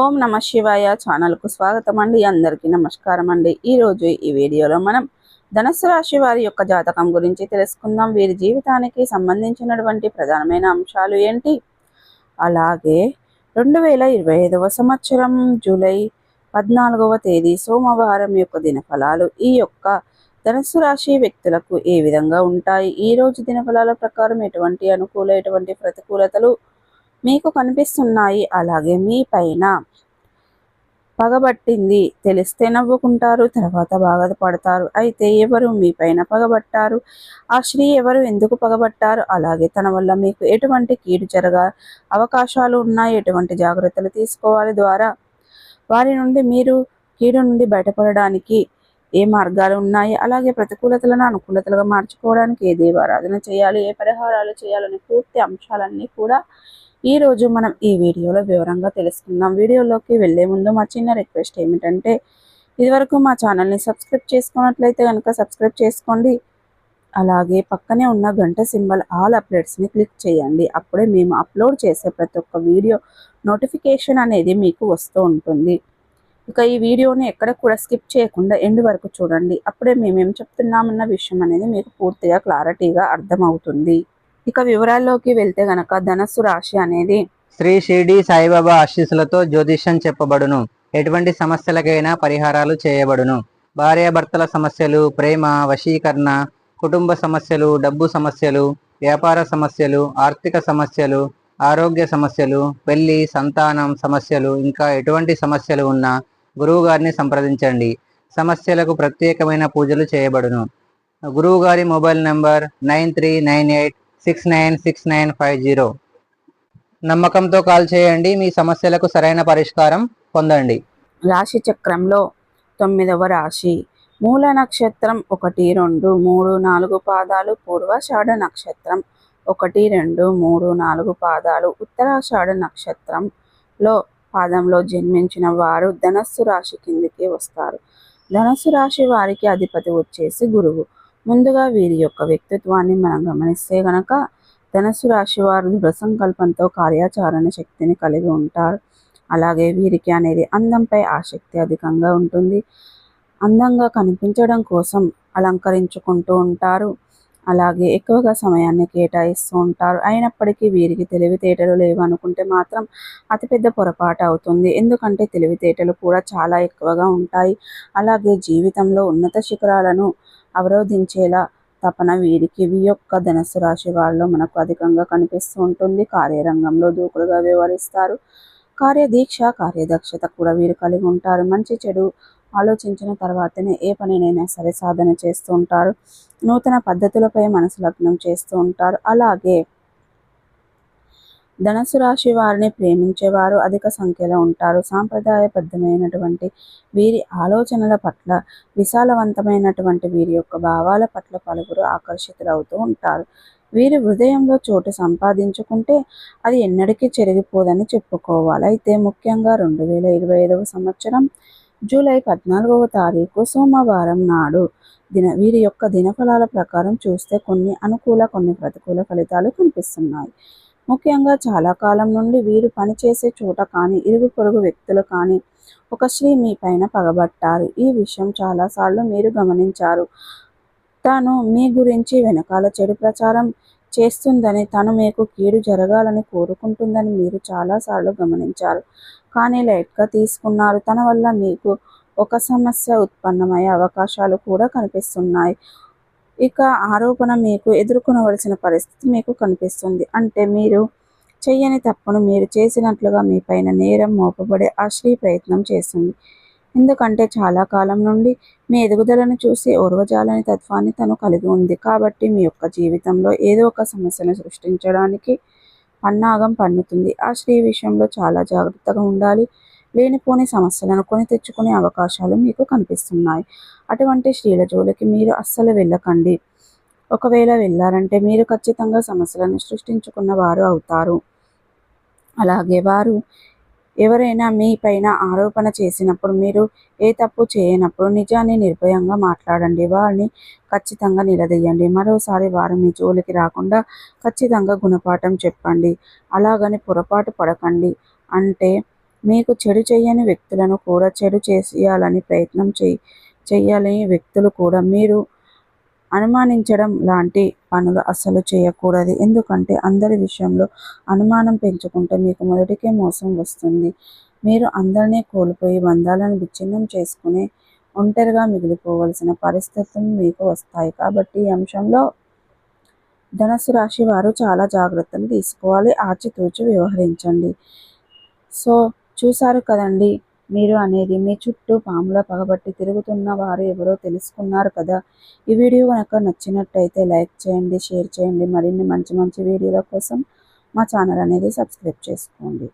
ఓం నమ శివాయ ఛానల్కు స్వాగతం అండి. అందరికీ నమస్కారం అండి. ఈరోజు ఈ వీడియోలో మనం ధనస్సు రాశి వారి యొక్క జాతకం గురించి తెలుసుకుందాం. వీరి జీవితానికి సంబంధించినటువంటి ప్రధానమైన అంశాలు ఏంటి? అలాగే రెండు వేల ఇరవై ఐదవ సంవత్సరం జూలై పద్నాలుగవ తేదీ సోమవారం యొక్క దినఫలాలు ఈ యొక్క ధనస్సు రాశి వ్యక్తులకు ఏ విధంగా ఉంటాయి? ఈ రోజు దినఫలాల ప్రకారం ఎటువంటి అనుకూల ఎటువంటి ప్రతికూలతలు మీకు కనిపిస్తున్నాయి. అలాగే మీ పైన పగబట్టింది. తెలిస్తే నవ్వుకుంటారు తర్వాత బాధపడతారు అయితే ఎవరు మీ పైన పగబట్టారు? ఆ స్త్రీ ఎవరు? ఎందుకు పగబట్టారు? అలాగే తన వల్ల మీకు ఎటువంటి కీడు జరగ అవకాశాలు ఉన్నాయి ఎటువంటి జాగ్రత్తలు తీసుకోవాలి ద్వారా వారి నుండి మీరు కీడు నుండి బయటపడడానికి ఏ మార్గాలు ఉన్నాయి? అలాగే ప్రతికూలతలను అనుకూలతలుగా మార్చుకోవడానికి ఏ దేవారాధన చేయాలి? ఏ పరిహారాలు చేయాలని పూర్తి అంశాలన్నీ కూడా ఈ రోజు మనం ఈ వీడియోలో వివరంగా తెలుసుకుందాం. వీడియోలోకి వెళ్ళే ముందు మా చిన్న రిక్వెస్ట్ ఏమిటంటే ఇదివరకు మా ఛానల్ని సబ్స్క్రైబ్ చేసుకున్నట్లయితే కనుక సబ్స్క్రైబ్ చేసుకోండి. అలాగే పక్కనే ఉన్న గంట సింబల్ ఆల్ అప్డేట్స్ని క్లిక్ చేయండి. అప్పుడే మేము అప్లోడ్ చేసే ప్రతి ఒక్క వీడియో నోటిఫికేషన్ అనేది మీకు వస్తూ ఉంటుంది. ఇక ఈ వీడియోని ఎక్కడ కూడా స్కిప్ చేయకుండా ఎండ్ వరకు చూడండి. అప్పుడే మేమేం చెప్తున్నామన్న విషయం అనేది మీకు పూర్తిగా క్లారిటీగా అర్థమవుతుంది. ఇక వివరాల్లోకి వెళ్తే గనక ధనస్సు రాశి అనేది శ్రీ షిరిడి సాయిబాబా ఆశీస్సులతో జ్యోతిష్యం చెప్పబడును. ఎటువంటి సమస్యలకైనా పరిహారాలు చేయబడును. భార్యాభర్తల సమస్యలు ప్రేమ వశీకరణ కుటుంబ సమస్యలు డబ్బు సమస్యలు వ్యాపార సమస్యలు ఆర్థిక సమస్యలు ఆరోగ్య సమస్యలు పెళ్ళి సంతానం సమస్యలు ఇంకా ఎటువంటి సమస్యలు ఉన్నా గురువుగారిని సంప్రదించండి. సమస్యలకు ప్రత్యేకమైన పూజలు చేయబడును. గురువుగారి mobile number nine three nine eight six nine six nine five zero నమ్మకంతో కాల్ చేయండి మీ సమస్యలకు సరైన పరిష్కారం పొందండి. రాశి చక్రంలో తొమ్మిదవ రాశి. మూల నక్షత్రం ఒకటి రెండు మూడు నాలుగు పాదాలు పూర్వాషాఢ నక్షత్రం ఒకటి రెండు మూడు నాలుగు పాదాలు ఉత్తరాషాఢ నక్షత్రంలో పాదంలో జన్మించిన వారు ధనస్సు రాశి కిందికి వస్తారు. ధనస్సు రాశి వారికి అధిపతి వచ్చేసి గురువు. ముందుగా వీరి యొక్క వ్యక్తిత్వాన్ని మనం గమనిస్తే గనక ధనస్సు రాశి వారు దృఢ సంకల్పంతో కార్యాచరణ శక్తిని కలిగి ఉంటారు. అలాగే వీరికి అనేది అందంపై ఆసక్తి అధికంగా ఉంటుంది. అందంగా కనిపించడం కోసం అలంకరించుకుంటూ ఉంటారు. అలాగే ఎక్కువగా సమయాన్ని కేటాయిస్తూ ఉంటారు. అయినప్పటికీ వీరికి తెలివితేటలు లేవు అనుకుంటే మాత్రం అతిపెద్ద పొరపాటు అవుతుంది. ఎందుకంటే తెలివితేటలు కూడా చాలా ఎక్కువగా ఉంటాయి. అలాగే జీవితంలో ఉన్నత శిఖరాలను అవరోధించేలా తపన వీరికి. వి యొక్క ధనస్సు రాశి వాళ్ళలో మనకు అధికంగా కనిపిస్తూ ఉంటుంది. కార్యరంగంలో దూకుడుగా వ్యవహరిస్తారు. కార్యదీక్ష కార్యదక్షత కూడా వీరు కలిగి ఉంటారు. మంచి చెడు ఆలోచించిన తర్వాతనే ఏ పనినైనా సరే సాధన చేస్తూ ఉంటారు. నూతన పద్ధతులపై మనసు లగ్నం చేస్తూ ఉంటారు. అలాగే ధనస్సు రాశి వారిని ప్రేమించేవారు అధిక సంఖ్యలో ఉంటారు. సాంప్రదాయబద్ధమైనటువంటి వీరి ఆలోచనల పట్ల విశాలవంతమైనటువంటి వీరి యొక్క భావాల పట్ల పలువురు ఆకర్షితులవుతూ ఉంటారు. వీరి హృదయంలో చోటు సంపాదించుకుంటే అది ఎన్నటికీ చెరిగిపోదని చెప్పుకోవాలి. అయితే ముఖ్యంగా రెండు వేల ఇరవై ఐదవ సంవత్సరం జూలై పద్నాలుగవ తారీఖు సోమవారం నాడు దిన వీరి యొక్క దినఫలాల ప్రకారం చూస్తే కొన్ని అనుకూల కొన్ని ప్రతికూల ఫలితాలు కనిపిస్తున్నాయి. ముఖ్యంగా చాలా కాలం నుండి వీరు పనిచేసే చోట కానీ ఇరుగు పొరుగు వ్యక్తులు కానీ ఒక స్త్రీ మీ పైన పగబట్టారు. ఈ విషయం చాలాసార్లు మీరు గమనించారు. తాను మీ గురించి వెనకాల చెడు ప్రచారం చేస్తుందని తను మీకు కీడు జరగాలని కోరుకుంటుందని మీరు చాలాసార్లు గమనించారు. కానీ లైట్గా తీసుకున్నారు. తన వల్ల మీకు ఒక సమస్య ఉత్పన్నమయ్యే అవకాశాలు కూడా కనిపిస్తున్నాయి. ఇక ఆరోపణ మీకు ఎదుర్కొనవలసిన పరిస్థితి మీకు కనిపిస్తుంది. అంటే మీరు చెయ్యని తప్పును మీరు చేసినట్లుగా మీ పైన నేరం మోపబడే ఆ స్త్రీ ప్రయత్నం చేస్తుంది. ఎందుకంటే చాలా కాలం నుండి మీ ఎదుగుదలను చూసి ఓర్వజాలని తత్వాన్ని తను కలిగి ఉంది. కాబట్టి మీ యొక్క జీవితంలో ఏదో ఒక సమస్యను సృష్టించడానికి పన్నాగం పన్నుతుంది. ఆ స్త్రీ విషయంలో చాలా జాగ్రత్తగా ఉండాలి. లేనిపోని సమస్యలను కొని తెచ్చుకునే అవకాశాలు మీకు కనిపిస్తున్నాయి. అటువంటి స్త్రీల జోలికి మీరు అస్సలు వెళ్ళకండి. ఒకవేళ వెళ్ళారంటే మీరు ఖచ్చితంగా సమస్యలను సృష్టించుకున్న వారు అవుతారు. అలాగే వారు ఎవరైనా మీ పైన ఆరోపణ చేసినప్పుడు మీరు ఏ తప్పు చేయనప్పుడు నిజాన్ని నిర్భయంగా మాట్లాడండి. వారిని ఖచ్చితంగా నిలదీయండి. మరోసారి వారు మీ జోలికి రాకుండా ఖచ్చితంగా గుణపాఠం చెప్పండి. అలాగని పొరపాటు పడకండి. అంటే మీకు చెడు చేయని వ్యక్తులను కూడా చెడు చేసేయాలని ప్రయత్నం చేయి చేయాలని వ్యక్తులు కూడా. మీరు అనుమానించడం లాంటి పనులు అస్సలు చేయకూడదు. ఎందుకంటే అందరి విషయంలో అనుమానం పెంచుకుంటే మీకు మొదటికే మోసం వస్తుంది. మీరు అందరినీ కోల్పోయి బంధాలను విచ్ఛిన్నం చేసుకుని ఒంటరిగా మిగిలిపోవలసిన పరిస్థితులు మీకు వస్తాయి. కాబట్టి ఈ అంశంలో ధనుసు రాశి వారు చాలా జాగ్రత్తలు తీసుకోవాలి. ఆచితూచి వ్యవహరించండి. సో చూశారు కదండి. మీరు అనేది మీ చుట్టూ పాముల పగబట్టి తిరుగుతున్న వారు ఎవరో తెలుసుకున్నారు కదా. ఈ వీడియో కనుక నచ్చినట్టయితే లైక్ చేయండి షేర్ చేయండి. మరిన్ని మంచి మంచి వీడియోల కోసం మా ఛానల్ అనేది సబ్స్క్రైబ్ చేసుకోండి.